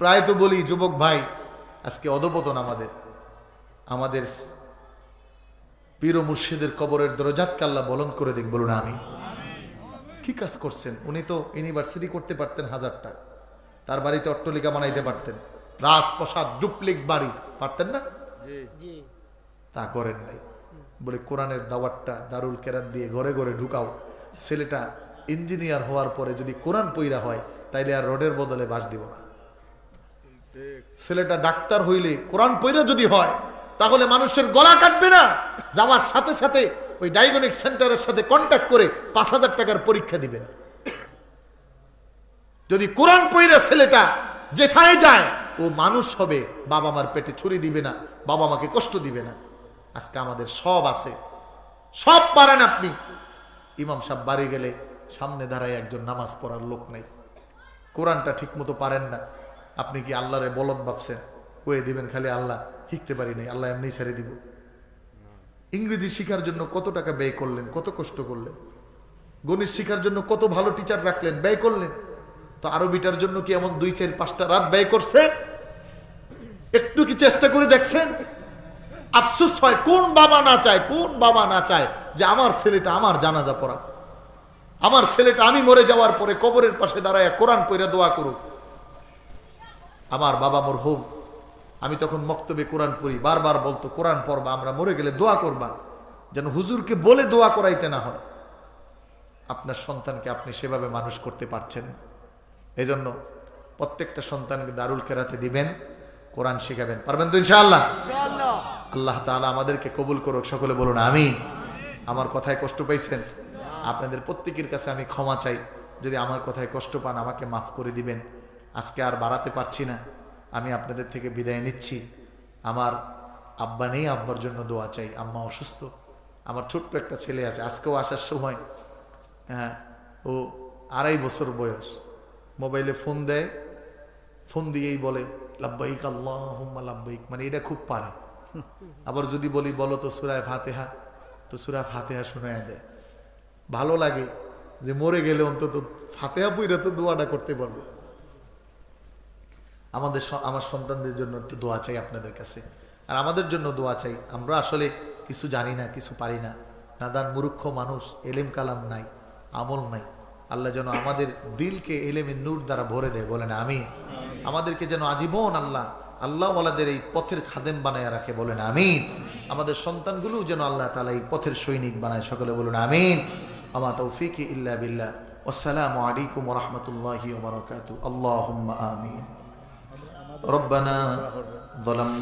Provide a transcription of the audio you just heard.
প্রায় তো বলি যুবক ভাই আজকে অধপতন আমাদের। আমাদের পীর মুর্শিদের কবরের দরজাতকে আল্লাহ বলন করে দিক বলুন আমি কি কাজ করছেন? উনি তো ইউনিভার্সিটি করতে পারতেন হাজারটা। তার বাড়িতে অট্টলিকা বানাইতে পারতেন। রাজপ্রসাদ ডুপ্লেক্স বাড়ি পারতেন না? তা করেন নাই। বলে কোরআনের দাওয়াতটা দারুল কেরাত দিয়ে ঘরে ঘরে ঢুকাও। ছেলেটা ইঞ্জিনিয়ার হওয়ার পরে যদি কোরআন পইরা হয় তাইলে আর রোডের বদলে বাস দিব না। ছেলেটা ডাক্তার হইলে কোরআন পইরা যদি হয়, তাহলে মানুষের গলা কাটবে না। যাওয়ার সাথে সাথে ওই ডায়াগনিক সেন্টারের সাথে কন্ট্যাক্ট করে পাঁচ হাজার টাকার পরীক্ষা দিবে না। যদি কোরআন পইরা ছেলেটা যেখানে যায়, ও মানুষ হবে বাবা মার পেটে ছুরি দিবে না বাবা মাকে কষ্ট দিবে না। আজকে আমাদের সব আছে। সব পারেন আপনি। ইমাম সাহেব বাড়ি গেলে সামনে দাঁড়ায় একজন নামাজ পড়ার লোক নেই। কোরআনটা ঠিক মতো পারেন না। আপনি কি আল্লাহরে বলদ ভাবছেন? কয়ে দিবেন খালি আল্লাহ, শিখতে পারি নাই, আল্লাহ এমনি ছেড়ে দিব। ইংরেজি শিখার জন্য কত টাকা ব্যয় করলেন, কত কষ্ট করলেন? গণিত শিখার জন্য কত ভালো টিচার রাখলেন, ব্যয় করলেন? তো আরবিটার জন্য কি এমন দুই, চার, পাঁচটা রাত ব্যয় করছেন? একটু কি চেষ্টা করে দেখছেন? আফসোস হয়, কোন বাবা না চায়, কোন বাবা না চায় যে আমার ছেলেটা আমার জানাজা পড়া আমার ছেলেটা আমি মরে যাওয়ার পরে কবরের পাশে দাঁড়ায় কোরআন পইরা দোয়া করুক। আমার বাবা মোর হোম আমি তখন মক্তবে কোরআন পড়ি বারবার বলতো কোরআন পড়বা আমরা মরে গেলে দোয়া করবা। যেন হুজুরকে বলে দোয়া করাইতে না হয়। আপনার সন্তানকে আপনি সেভাবে মানুষ করতে পারছেন না। এজন্য প্রত্যেকটা সন্তানকে দারুল কেরাতে দিবেন কোরআন শিখাবেন। পারবেন তো ইনশাআল্লাহ? আল্লাহ তাআলা আমাদেরকে কবুল করুক সকলে বলুন আমি আমার কথায় কষ্ট পাইছেন? আপনাদের প্রত্যেকের কাছে আমি ক্ষমা চাই। যদি আমার কথায় কষ্ট পান আমাকে মাফ করে দিবেন। আজকে আর বাড়াতে পারছি না। আমি আপনাদের থেকে বিদায় নিচ্ছি। আমার আব্বা নেই, আব্বার জন্য দোয়া চাই। আম্মা অসুস্থ। আমার ছোট্ট একটা ছেলে আছে। আজকেও আসার সময় হ্যাঁ ও আড়াই বছর বয়স। মোবাইলে ফোন দেয়। ফোন দিয়েই বলে, লাব্বাইক আল্লাহ হুম্মা লাব্বাইক। মানে এটা খুব পারে। আবার যদি বলি, বলো তো সুরায় ফাতেহা। তো সুরা ফাতেহা শোনায় দেয়। ভালো লাগে যে মরে গেলে অন্তত ফাতেহা পুইরা তো দোয়াটা করতে পারব। আমাদের আমার সন্তানদের জন্য একটু দোয়া চাই আপনাদের কাছে। আর আমাদের জন্য দোয়া চাই। আমরা আসলে কিছু জানি না কিছু পারি না। নাদান মূর্খ মানুষ এলেম কালাম নাই আমল নাই। আল্লাহ যেন আমাদের দিলকে এলেমের নূর দ্বারা ভরে দেয় বলেন আমি আমাদেরকে যেন আজীবন আল্লাহ আল্লাহ ওয়ালাদের এই পথের খাদেম বানায় রাখে বলেন আমিন। আমাদের সন্তানগুলো যেন আল্লাহ তালা এই পথের সৈনিক বানায় সকলে বলুন আমিন। আমা তৌফিক ইল্লা বিল্লাহ। আসসালামু আলাইকুম রহমতুল্লাহি ওবরাকাতু আল্লাহুম্মা আমিন। ربنا ظلمنا